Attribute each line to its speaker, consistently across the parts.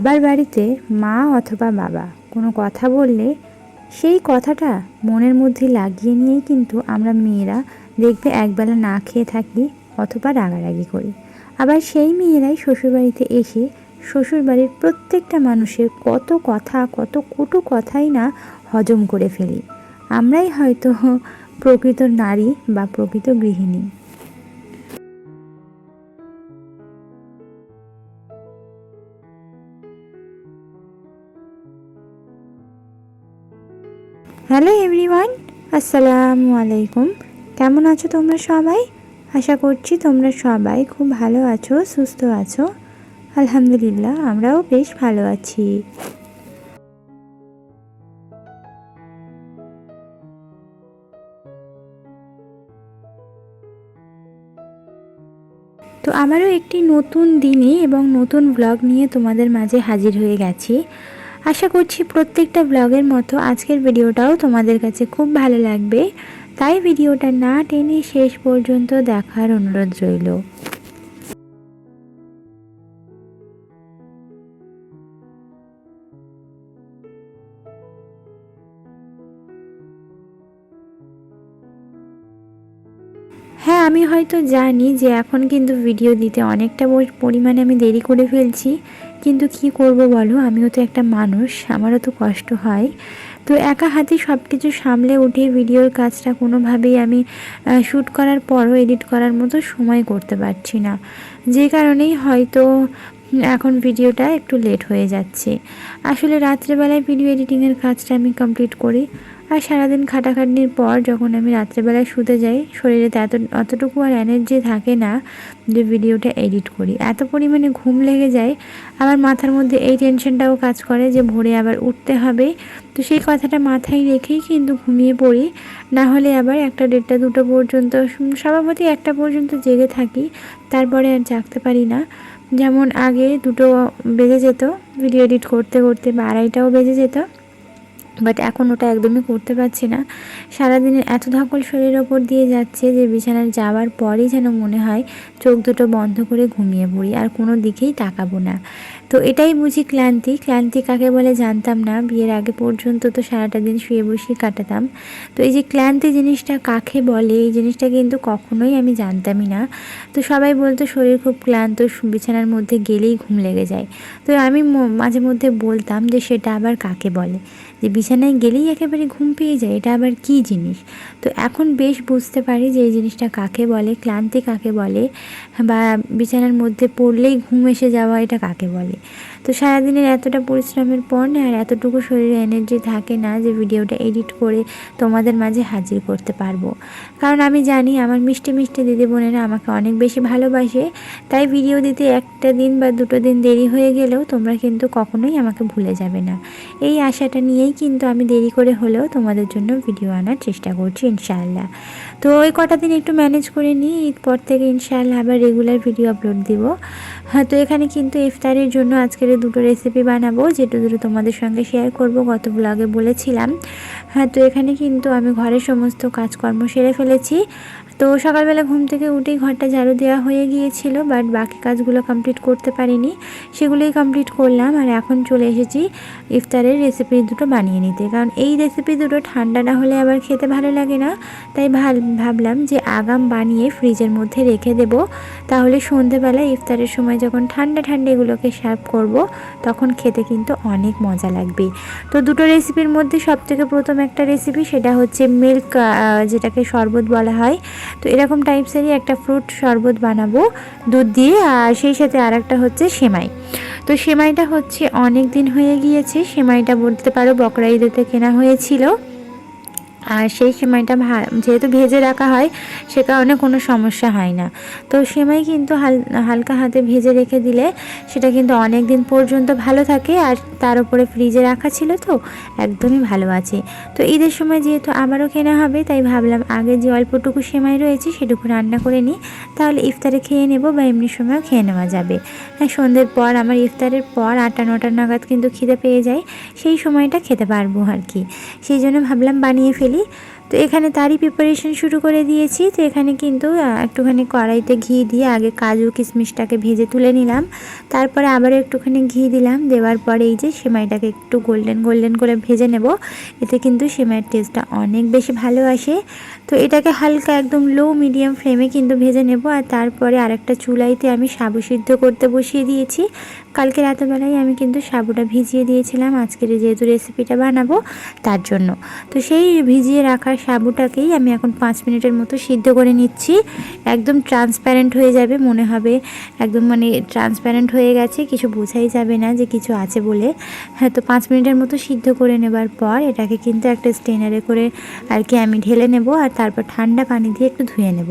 Speaker 1: বাবার বাড়িতে মা অথবা বাবা কোনো কথা বললে সেই কথাটা মনের মধ্যে লাগিয়ে নিয়েই কিন্তু আমরা মেয়েরা দেখবে একবেলা না খেয়ে থাকি অথবা রাগারাগি করি। আবার সেই মেয়েরাই শ্বশুরবাড়িতে এসে শ্বশুরবাড়ির প্রত্যেকটা মানুষের কত কথা, কত কটু কথাই না হজম করে ফেলি। আমরাই হয়তো প্রকৃত নারী বা প্রকৃত গৃহিণী। হ্যালো এভরিওয়ান, আসসালামু আলাইকুম। কেমন আছো তোমরা সবাই? আশা করছি তোমরা সবাই খুব ভালো আছো, সুস্থ আছো। আলহামদুলিল্লাহ, আমরাও বেশ ভালো আছি। তো আমারও একটি নতুন দিনে এবং নতুন ব্লগ নিয়ে তোমাদের মাঝে হাজির হয়ে গেছি। আশা করছি প্রত্যেকটা ব্লগের মতো আজকের ভিডিওটাও তোমাদের কাছে খুব ভালো লাগবে। তাই ভিডিওটা না টেনে শেষ পর্যন্ত দেখার অনুরোধ রইল। হ্যাঁ আমি হয়তো জানি যে এখন কিন্তু ভিডিও দিতে অনেকটা পরিমাণে আমি দেরি করে ফেলছি। কিন্তু কি করব বলো? আমিও তো একটা মানুষ, আমারও তো কষ্ট হয়। তো একা হাতে সব কিছু সামলে উঠে ভিডিওর কাজটা কোনোভাবেই আমি শ্যুট করার পরও, এডিট করার মতো সময় করতে পারছি না। যে কারণেই হয়তো এখন ভিডিওটা একটু লেট হয়ে যাচ্ছে। আসলে রাত্রেবেলায় ভিডিও এডিটিংয়ের কাজটা আমি কমপ্লিট করি। আর সারাদিন খাটাখাটনির পর যখন আমি রাত্রেবেলায় শুতে যাই, শরীরে এত, অতটুকু আর এনার্জি থাকে না যে ভিডিওটা এডিট করি। এত পরিমাণে ঘুম লেগে যায়, আমার মাথার মধ্যে এই টেনশনটাও কাজ করে যে ভোরে আবার উঠতে হবে। তো সেই কথাটা মাথায় রেখেই কিন্তু ঘুমিয়ে পড়ি। না হলে আবার একটা দেড়টা, দুটো পর্যন্ত স্বভাবতই একটা পর্যন্ত জেগে থাকি, তারপরে আর জাগতে পারি না। যেমন আগে দুটো বেজে যেত ভিডিও এডিট করতে করতে বা আড়াইটাও বেজে যেত। বাট এখন ওটা একদমই করতে পারছি না। সারাদিনের এত ধকল শরীরের ওপর দিয়ে যাচ্ছে যে বিছানায় যাওয়ার পরই যেন মনে হয় চোখ দুটো বন্ধ করে ঘুমিয়ে পড়ি, আর কোনো দিকেই তাকাবো না। তো এটাই বুঝি ক্লান্তি। ক্লান্তি কাকে বলে জানতাম না। বিয়ের আগে পর্যন্ত তো সারাটা দিন শুয়ে বসেই কাটাতাম। তো এই যে ক্লান্তি জিনিসটা কাকে বলে, এই জিনিসটা কিন্তু কখনোই আমি জানতামই না। তো সবাই বলতো শরীর খুব ক্লান্ত, বিছানার মধ্যে গেলেই ঘুম লেগে যায়। তো আমি মাঝে মধ্যে বলতাম যে সেটা আবার কাকে বলে? যে বিছানায় গেলেই একেবারে ঘুম পেয়ে যায়, এটা আবার কি জিনিস? তো এখন বেশ বুঝতে পারি যে এই জিনিসটা কাকে বলে, ক্লান্তি কাকে বলে, বা বিছানার মধ্যে পড়লেই ঘুম এসে যাওয়া এটা কাকে বলে। তো সারাদিনের এতটা পরিশ্রমের পর না আর এতটুকু শরীরে এনার্জি থাকে না যে ভিডিওটা এডিট করে তোমাদের মাঝে হাজির করতে পারব। কারণ আমি জানি আমার মিষ্টি মিষ্টি দিদি বোনেরা আমাকে অনেক বেশি ভালোবাসে, তাই ভিডিও দিতে একটা দিন বা দুটো দিন দেরি হয়ে গেলেও তোমরা কিন্তু কখনোই আমাকে ভুলে যাবে না। এই আশাটা নিয়েই কিন্তু আমি দেরি করে হলেও তোমাদের জন্য ভিডিও আনার চেষ্টা করছি ইনশাআল্লাহ। তো ওই কটা দিন একটু ম্যানেজ করে নিই ঈদ পর থেকে ইনশাআল্লাহ আবার রেগুলার ভিডিও আপলোড দিব। হ্যাঁ তো এখানে কিন্তু ইফতারের জন্য আজকের দুটো রেসিপি বানাবো, যেটা দুটো তোমাদের সঙ্গে শেয়ার করব, গত ব্লগে বলেছিলাম। হ্যাঁ তো এখানে কিন্তু আমি ঘরের সমস্ত কাজকর্ম সেরে ফেলেছি। তো সকালবেলা ঘুম থেকে উঠেই ঘরটা ঝাড়ু দেওয়া হয়ে গিয়েছিল বাট বাকি কাজগুলো কমপ্লিট করতে পারিনি। সেগুলোই কমপ্লিট করলাম আর এখন চলে এসেছি ইফতারের রেসিপি দুটো বানিয়ে নিতে। কারণ এই রেসিপি দুটো ঠান্ডা না হলে আবার খেতে ভালো লাগে না। তাই ভাবলাম যে আগাম বানিয়ে ফ্রিজের মধ্যে রেখে দেব। তাহলে সন্ধেবেলা ইফতারের সময় যখন ঠান্ডা ঠান্ডা এগুলোকে সার্ভ করব, তখন খেতে কিন্তু অনেক মজা লাগবে। তো দুটো রেসিপির মধ্যে সবথেকে প্রথম একটা রেসিপি সেটা হচ্ছে মিল্ক যেটাকে শরবত বলা হয়। তো এরকম টাইপসেরই একটা ফ্রুট শরবত বানাবো, দুধ দিয়ে, আর সেই সাথে আর একটা হচ্ছে সেমাই। তো সেমাইটা হচ্ছে অনেক দিন হয়ে গিয়েছে, সেমাইটা বলতে পারো বকরা ঈদেতে কেনা হয়েছিল। আর সেই সেমাইটা যেহেতু ভেজে রাখা হয়, সে কারণে কোনো সমস্যা হয় না। তো সেমাই কিন্তু হাল, হালকা হাতে ভেজে রেখে দিলে সেটা কিন্তু অনেক দিন পর্যন্ত ভালো থাকে আর তার উপরে ফ্রিজে রাখা ছিল তো, একদমই ভালো আছে। তো ঈদের সময় যেহেতু আবারও কেনা হবে, তাই ভাবলাম আগে যে অল্পটুকু সেমাই রয়েছে সেটুকু রান্না করে নিই, তাহলে ইফতারে খেয়ে নেব বা এমনি সময়ও খেয়ে নেওয়া যাবে। হ্যাঁ সন্ধ্যের পর আমার ইফতারের পর আটটা নটা নাগাদ কিন্তু খিদে পেয়ে যায়, সেই সময়টা খেতে পারব আর কি। সেই জন্য ভাবলাম বানিয়ে ফেলি। ফেলি তো এখানে তারই প্রিপারেশন শুরু করে দিয়েছি। তো এখানে কিন্তু একটুখানি কড়াইতে ঘি দিয়ে আগে কাজু কিশমিশটাকে ভেজে তুলে নিলাম। তারপরে আবার একটুখানি ঘি দিলাম। দেওয়ার পরে এই যে সেমাইটাকে একটু গোল্ডেন গোল্ডেন করে ভেজে নেব। এতে কিন্তু সেমাইয়ের টেস্টটা অনেক বেশি ভালো আসে। তো এটাকে হালকা একদম লো মিডিয়াম ফ্লেমে কিন্তু ভেজে নেব। আর তারপরে আরেকটা চুলাইতে আমি সাবু সিদ্ধ করতে বসিয়ে দিয়েছি। কালকে রাতেবেলায় আমি কিন্তু সাবুটা ভিজিয়ে দিয়েছিলাম। আজকের যেহেতু রেসিপিটা বানাবো, তার জন্য। তো সেই ভিজিয়ে রাখা সাবুটাকেই আমি এখন পাঁচ মিনিটের মতো সিদ্ধ করে নিচ্ছি। একদম ট্রান্সপ্যারেন্ট হয়ে যাবে মনে হবে। একদম মানে ট্রান্সপ্যারেন্ট হয়ে গেছে, কিছু বোঝাই যাবে না যে কিছু আছে বলে। হ্যাঁ তো পাঁচ মিনিটের মতো সিদ্ধ করে নেবার পর এটাকে কিন্তু একটা স্টেনারে করে আর কি আমি ঢেলে নেব আর তারপর ঠান্ডা পানি দিয়ে একটু ধুয়ে নেব।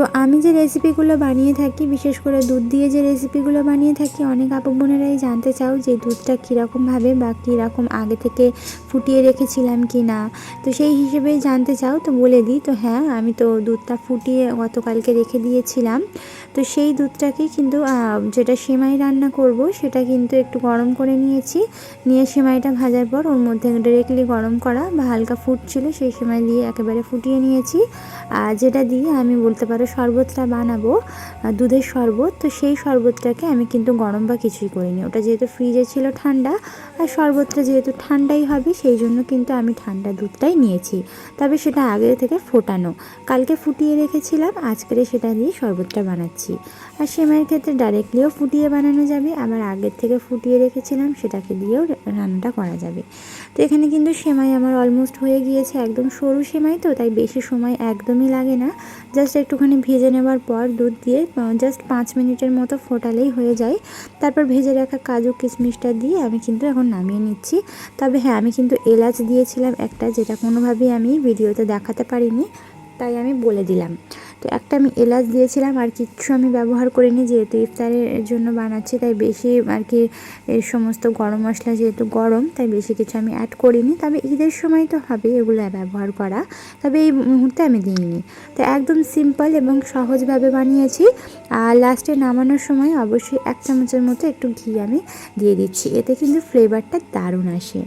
Speaker 1: তো আমি যে রেসিপিগুলো বানিয়ে থাকি, বিশেষ করে দুধ দিয়ে যে রেসিপিগুলো বানিয়ে থাকি, অনেক আপু বোনেরাই জানতে চাও যে দুধটা কীরকমভাবে বা কীরকম আগে থেকে ফুটিয়ে রেখেছিলাম কি না তো সেই হিসেবেই জানতে চাও, তো বলে দিই। তো হ্যাঁ আমি তো দুধটা ফুটিয়ে গতকালকে রেখে দিয়েছিলাম। তো সেই দুধটাকে কিন্তু যেটা সেমাই রান্না করব, সেটা কিন্তু একটু গরম করে নিয়েছি। নিয়ে সেমাইটা ভাজার পর ওর মধ্যে ডিরেক্টলি গরম করা বা হালকা ফুটছিল, সেই সেমাই দিয়ে একেবারে ফুটিয়ে নিয়েছি। আর যেটা দিয়ে আমি বলতে পারো শরবতটা বানাবো দুধের শরবত। তো সেই শরবতটাকে আমি কিন্তু গরম বা কিছুই করিনি। ওটা যেহেতু ফ্রিজে ছিল ঠান্ডা, আর শরবতটা যেহেতু ঠান্ডাই হবে, সেই জন্য কিন্তু আমি ঠান্ডা দুধটাই নিয়েছি। তবে সেটা আগে থেকে ফোটানো। কালকে ফুটিয়ে রেখেছিলাম, আজকের সেটা দিয়ে শরবতটা বানাচ্ছি। আর সেমাইয়ের ক্ষেত্রে ডাইরেক্টলিও ফুটিয়ে বানানো যাবে, আবার আগের থেকে ফুটিয়ে রেখেছিলাম, সেটাকে দিয়েও রান্নাটা করা যাবে। তো এখানে কিন্তু সেমাই আমার অলমোস্ট হয়ে গিয়েছে, একদম সরু সেমাই তো, তাই বেশি সময় একদমই লাগে না। জাস্ট একটুখানি ভেজে নেওয়ার পর দুধ দিয়ে জাস্ট পাঁচ মিনিটের মতো ফোটালেই হয়ে যায়। তারপর ভেজে রাখা কাজু কিশমিশটা দিয়ে আমি কিন্তু এখন নামিয়ে নিচ্ছি। তবে হ্যাঁ আমি কিন্তু এলাচ দিয়েছিলাম একটা, যেটা কোনোভাবেই আমি ভিডিওতে দেখাতে পারিনি, তাই আমি বলে দিলাম। তো একটা আমি এলাচ দিয়েছিলাম, আর কিচ্ছু আমি ব্যবহার করিনি যেহেতু ইফতারের জন্য বানাচ্ছি, তাই বেশি আর কি এই সমস্ত গরম মশলা যেহেতু গরম, তাই বেশি কিছু আমি অ্যাড করিনি। তবে ঈদের সময় তো হবে এগুলো ব্যবহার করা, তবে এই মুহূর্তে আমি দিইনি। তো একদম সিম্পল এবং সহজভাবে বানিয়েছি, আর লাস্টে নামানোর সময় অবশ্যই এক চামচের মতো একটু ঘি আমি দিয়ে দিচ্ছি, এতে কিন্তু ফ্লেভারটা দারুণ আসে।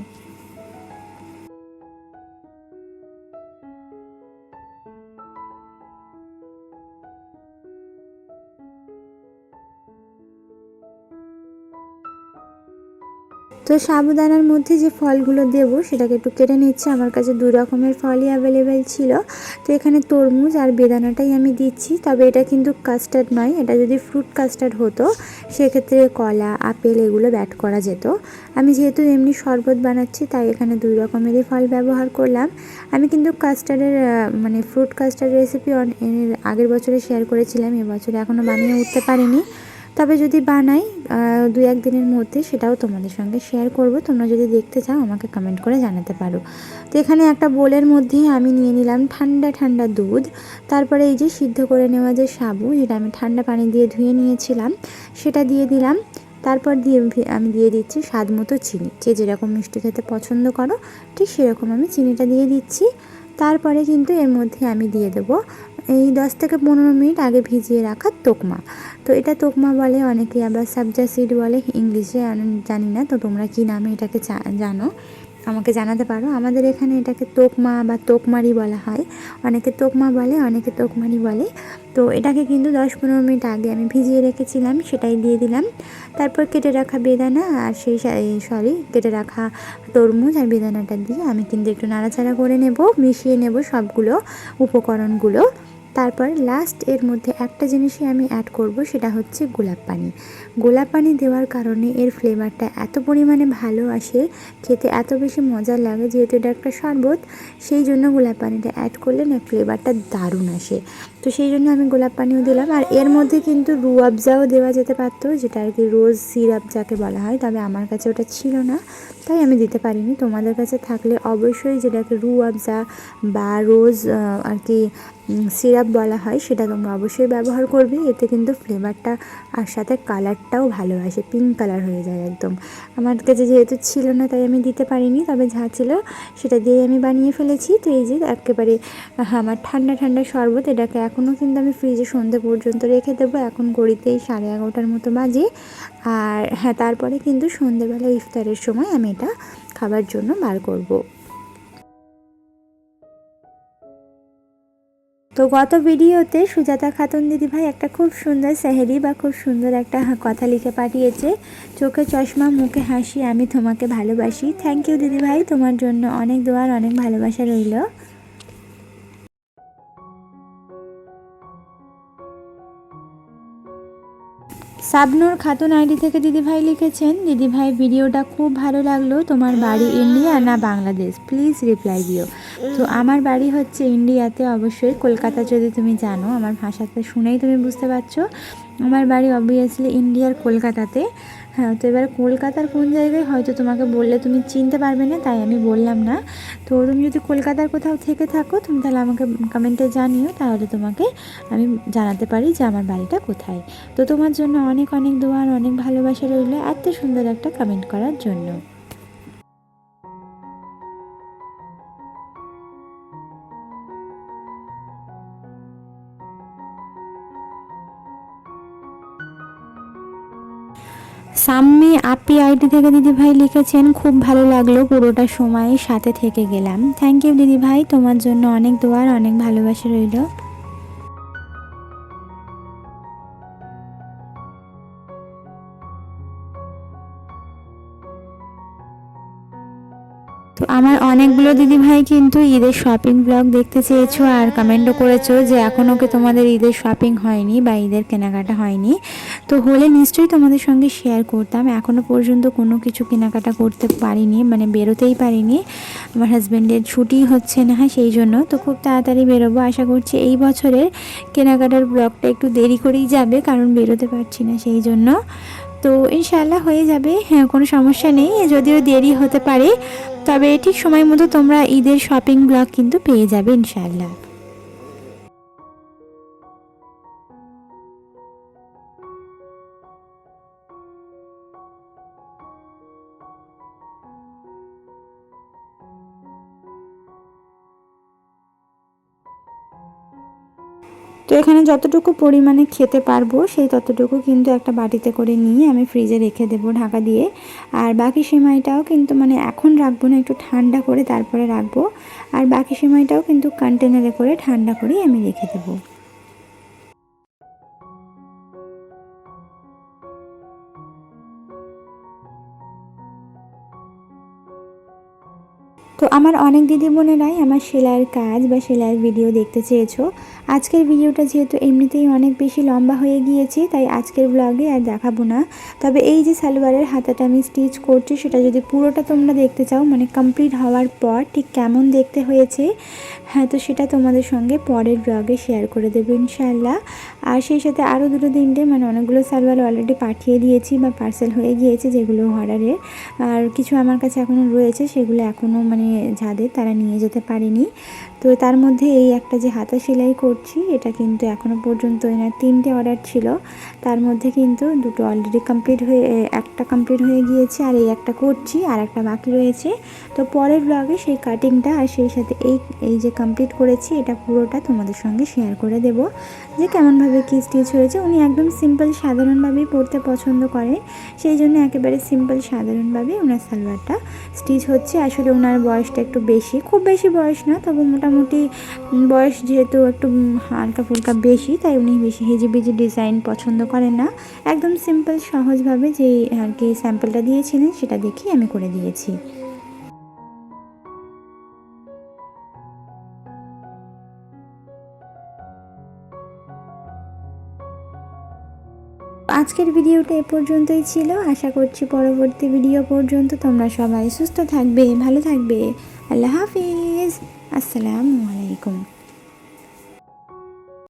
Speaker 1: তো সাবুদানার মধ্যে যে ফলগুলো দেব, সেটাকে একটু কেটে নিচ্ছে। আমার কাছে দু রকমের ফলই অ্যাভেলেবেল ছিল। তো এখানে তরমুজ আর বেদানাটাই আমি দিচ্ছি। তবে এটা কিন্তু কাস্টার্ড নয়, এটা যদি ফ্রুট কাস্টার্ড হতো, সেক্ষেত্রে কলা, আপেল এগুলো ব্যাট করা যেত। আমি যেহেতু এমনি শরবত বানাচ্ছি, তাই এখানে দুই রকমেরই ফল ব্যবহার করলাম। আমি কিন্তু কাস্টার্ডের মানে ফ্রুট কাস্টার্ড রেসিপি আগের বছরে শেয়ার করেছিলাম এবছরে এখনও বানিয়ে উঠতে পারিনি। তবে যদি বানাই দু এক দিনের মধ্যে সেটাও তোমাদের সঙ্গে শেয়ার করব। তোমরা যদি দেখতে চাও, আমাকে কমেন্ট করে জানাতে পারো। তো এখানে একটা বোলের মধ্যে আমি নিয়ে নিলাম ঠান্ডা ঠান্ডা দুধ। তারপরে এই যে সিদ্ধ করে নেওয়া যে সাবু, যেটা আমি ঠান্ডা পানি দিয়ে ধুয়ে নিয়েছিলাম, সেটা দিয়ে দিলাম। তারপর দিয়ে আমি দিয়ে দিচ্ছি স্বাদ মতো চিনি। যে যেরকম মিষ্টি খেতে পছন্দ করো, ঠিক সেরকম আমি চিনিটা দিয়ে দিচ্ছি। তারপরে কিন্তু এর মধ্যে আমি দিয়ে দেবো এই দশ থেকে পনেরো মিনিট আগে ভিজিয়ে রাখা তোকমা। তো এটা তোকমা বলে অনেকে আবার সাবজা সিড বলে, ইংলিশে জানি না, তো তোমরা কি নামে এটাকে জানো? আমাকে জানাতে পারো। আমাদের এখানে এটাকে তোকমা বা তোকমারি বলা হয়। অনেকে তোকমা বলে, অনেকে তোকমারি বলে। তো এটাকে কিন্তু দশ পনেরো মিনিট আগে আমি ভিজিয়ে রেখেছিলাম, সেটাই দিয়ে দিলাম। তারপর কেটে রাখা বেদানা আর সেই সরি কেটে রাখা তরমুজ আর বেদানাটা দিয়ে আমি কিন্তু একটু নাড়াচাড়া করে নেব, মিশিয়ে নেব সবগুলো উপকরণগুলো। তারপর লাস্ট এর মধ্যে একটা জিনিসই আমি অ্যাড করব, সেটা হচ্ছে গোলাপ পানি। গোলাপ পানি দেওয়ার কারণে এর ফ্লেভারটা এত পরিমাণে ভালো আসে, খেতে এত বেশি মজার লাগে, যেহেতু এটা একটা শরবত, সেই জন্য গোলাপ পানিটা অ্যাড করলে না ফ্লেভারটা দারুণ আসে। তো সেই জন্য আমি গোলাপ পানিও দিলাম, আর এর মধ্যে কিন্তু রু রুয়াবজাও দেওয়া যেতে পারতো, যেটা আর কি রোজ সিরাপ যাকে বলা হয়, তবে আমার কাছে ওটা ছিল না, তাই আমি দিতে পারিনি। তোমাদের কাছে থাকলে অবশ্যই যেটাকে রুয়াবজা বা রোজ আর কি সিরাপ বলা হয়, সেটা তোমরা অবশ্যই ব্যবহার করবে। এতে কিন্তু ফ্লেভারটা আর সাথে কালারটাও ভালো আসে, পিঙ্ক কালার হয়ে যায় একদম। আমার কাছে যেহেতু ছিল না, তাই আমি দিতে পারিনি, তবে যা ছিল সেটা দিয়ে আমি বানিয়ে ফেলেছি। তো এই যে একেবারে আমার ঠান্ডা ঠান্ডা শরবত, এটাকে এখনও কিন্তু আমি ফ্রিজে সন্ধে পর্যন্ত রেখে দেবো। এখন গড়িতেই সাড়ে এগারোটার মতো বাজে। আর হ্যাঁ তারপরে কিন্তু সন্ধেবেলা ইফতারের সময় আমি এটা খাবার জন্য বার করব। তো গত ভিডিওতে সুজাতা খাতুন দিদিভাই একটা খুব সুন্দর সেহেরি বা খুব সুন্দর একটা কথা লিখে পাঠিয়েছে, চোখে চশমা, মুখে হাসি, আমি তোমাকে ভালোবাসি। থ্যাংক ইউ দিদিভাই, তোমার জন্য অনেক দোয়ার, অনেক ভালোবাসা রইল। সাবনুর খাতুন আইডি থেকে দিদিভাই লিখেছেন, দিদিভাই, ভিডিওটা খুব ভালো লাগল। তোমার বাড়ি ইন্ডিয়া না বাংলাদেশ? প্লিজ রিপ্লাই দিও। তো আমার বাড়ি হচ্ছে ইন্ডিয়াতে অবশ্যই। কলকাতা যদি তুমি জানো, আমার ভাষাতে শুনেই তুমি বুঝতে পারছ। আমার বাড়ি অবভিয়াসলি ইন্ডিয়ার কলকাতাতে। হ্যাঁ তো এবার কলকাতার কোন জায়গায় হয়তো তোমাকে বললে তুমি চিনতে পারবে না, তাই আমি বললাম না। তো তুমি যদি কলকাতার কোথাও থেকে থাকো, তুমি তাহলে আমাকে কমেন্টে জানিও, তাহলে তোমাকে আমি জানাতে পারি যে আমার বাড়িটা কোথায়। তো তোমার জন্য অনেক অনেক দোয়া আর অনেক ভালোবাসা রইল এত সুন্দর একটা কমেন্ট করার জন্য। সাম্মি আপি আইডি থেকে দিদিভাই লিখেছেন, খুব ভালো লাগল পুরোটা সময় সাথে থেকে গেলাম। থ্যাংক ইউ দিদিভাই, তোমার জন্য অনেক দোয়ার অনেক ভালোবাসা রইল। তো আমার অনেকগুলো দিদিভাই কিন্তু ঈদের শপিং ব্লগ দেখতে চেয়েছো আর কমেন্টও করেছ যে এখনও কি তোমাদের ঈদের শপিং হয়নি বা ঈদের কেনাকাটা হয়নি। তো হলে নিশ্চয়ই তোমাদের সঙ্গে শেয়ার করতাম। এখনও পর্যন্ত কোনো কিছু কেনাকাটা করতে পারিনি মানে বেরোতেই পারিনি। আমার হাজব্যান্ডের ছুটি হচ্ছে না, সেই জন্য তো খুব তাড়াতাড়ি বেরোবো। আশা করছি এই বছরের কেনাকাটার ব্লগটা একটু দেরি করেই যাবে, কারণ বেরোতে পারছি না, সেই জন্য। তো ইনশাল্লাহ হয়ে যাবে হ্যাঁ কোনো সমস্যা নেই, যদিও দেরি হতে পারে, তবে ঠিক সময় মতো তোমরা ঈদের শপিং ব্লগ কিন্তু পেয়ে যাবে ইনশাল্লাহ তো এখানে যতটুকু পরিমাণে খেতে পারব, সেই ততটুকু কিন্তু একটা বাটিতে করে নিয়ে আমি ফ্রিজে রেখে দেবো ঢাকা দিয়ে। আর বাকি সেমাইটাও কিন্তু মানে এখন রাখব না, একটু ঠান্ডা করে তারপরে রাখব। আর বাকি সেমাইটাও কিন্তু কন্টেনারে করে ঠান্ডা করেই আমি রেখে দেবো। তো আমার অনেক দিদি বোনেরাই আমার সেলাইয়ের কাজ বা সেলাইয়ের ভিডিও দেখতে চেয়েছো। আজকের ভিডিওটা যেহেতু এমনিতেই অনেক বেশি লম্বা হয়ে গিয়েছে, তাই আজকের ব্লগে আর দেখাবো না। তবে এই যে সালোয়ারের হাতাটা আমি স্টিচ করছি, সেটা যদি পুরোটা তোমরা দেখতে চাও মানে কমপ্লিট হওয়ার পর ঠিক কেমন দেখতে হয়েছে হ্যাঁ তো সেটা তোমাদের সঙ্গে পরের ব্লগে শেয়ার করে দেবো ইনশাল্লাহ আর সেই সাথে আরও দুটো তিনটে মানে অনেকগুলো সালোয়ার অলরেডি পাঠিয়ে দিয়েছি বা পার্সেল হয়ে গিয়েছে যেগুলো অর্ডারের আর কিছু আমার কাছে এখনও রয়েছে, সেগুলো এখনও মানে যাদের তারা নিয়ে যেতে পারেনি। তো তার মধ্যে এই একটা যে হাতা সেলাই করছি, এটা কিন্তু এখনও পর্যন্ত এনার তিনটে অর্ডার ছিল। তার মধ্যে কিন্তু দুটো অলরেডি কমপ্লিট হয়ে একটা কমপ্লিট হয়ে গিয়েছে, আর এই একটা করছি, আর একটা বাকি রয়েছে। তো পরের ব্লগে সেই কাটিংটা আর সেই সাথে এই এই যে কমপ্লিট করেছি, এটা পুরোটা তোমাদের সঙ্গে শেয়ার করে দেব। যে কেমনভাবে কী স্টিচ হয়েছে, উনি একদম সিম্পল সাধারণভাবেই পরতে পছন্দ করে সেই জন্য একেবারে সিম্পল সাধারণভাবেই ওনার সালোয়ারটা স্টিচ হচ্ছে। আসলে ওনার বয়সটা একটু বেশি, খুব বেশি বয়স না, তবে মোটামুটি মোটামুটি বয়স যেহেতু একটু হালকা ফুলকা বেশি, তাই উনি বেশি হেজি বেজি ডিজাইন পছন্দ করেন না। একদম সিম্পল সহজভাবে যে আর কি স্যাম্পলটা দিয়েছিলেন, সেটা দেখেই আমি করে দিয়েছি। আজকের ভিডিওটা এ পর্যন্তই ছিল। আশা করছি পরবর্তী ভিডিও পর্যন্ত তোমরা সবাই সুস্থ থাকবে, ভালো থাকবে। আল্লাহ হাফিজ। আসসালামু আলাইকুম।